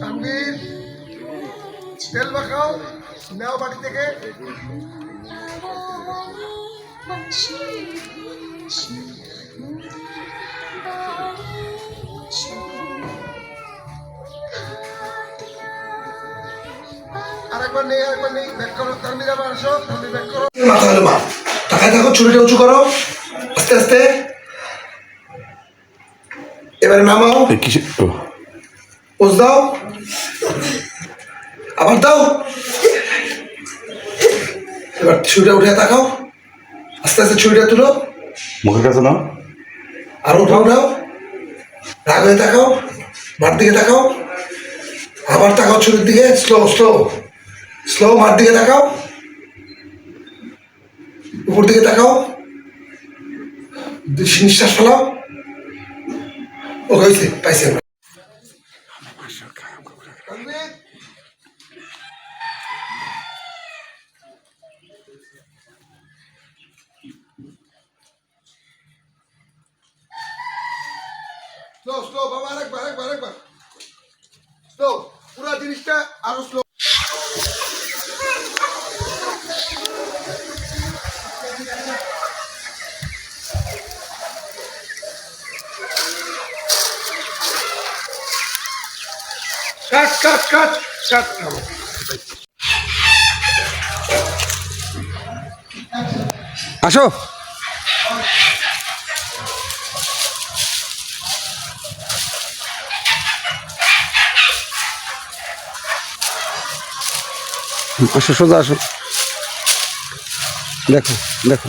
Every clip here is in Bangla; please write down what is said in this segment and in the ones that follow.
তানভীর তেল মাখাও নেও বাড়ি থেকে। আরেকবার নেই আরেকবার নেই। ব্যাক করো আবার আসো ব্যাক করো। মাথা হলো মা ছুরিটা উঁচু করো। আস্তে আস্তে। এবারে নামাও। কিসে পোজ দাও। আবার দাও। এবার ছুরিটা উঠে তাকাও। আস্তে আস্তে ছুরিটা তুলো। মুখের কাছে নাও। আর উঠাও উঠাও রাগ হয়ে তাকাও। মার দিকে তাকাও। আবার তাকাও ছুরির দিকে। স্লো স্লো স্লো মার দিকে তাকাও। উপর দিকে তাকাও। নিঃশ্বাস ফেলাও। ও হয়েছে। পাইছে আমরা। বাবা জিনিসটা আরও স্লো কাট কাট কাট কাট। আসো। আসো সোজা আসো। দেখো দেখো।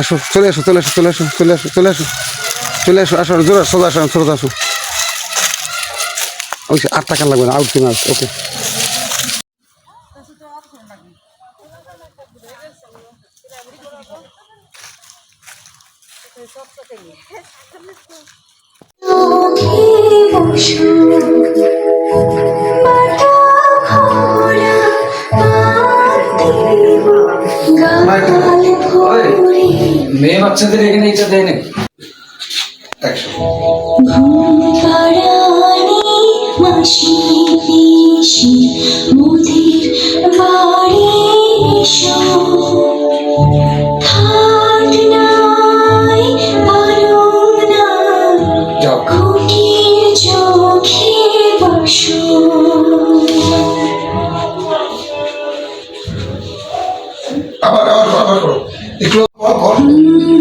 আসো, চলে আসো চলে আসো চলে আসো চলে আসো চলে আসো চলে আসো আসো জোরে, সোজা আসো সোজা আসো। ওই আট টাকা লাগবে না আউট কিনা ওকে চোখে মেয়ে বাচ্চাদের এখানে এটা দেয় নাকি? আবার আবার আবার করো। 我。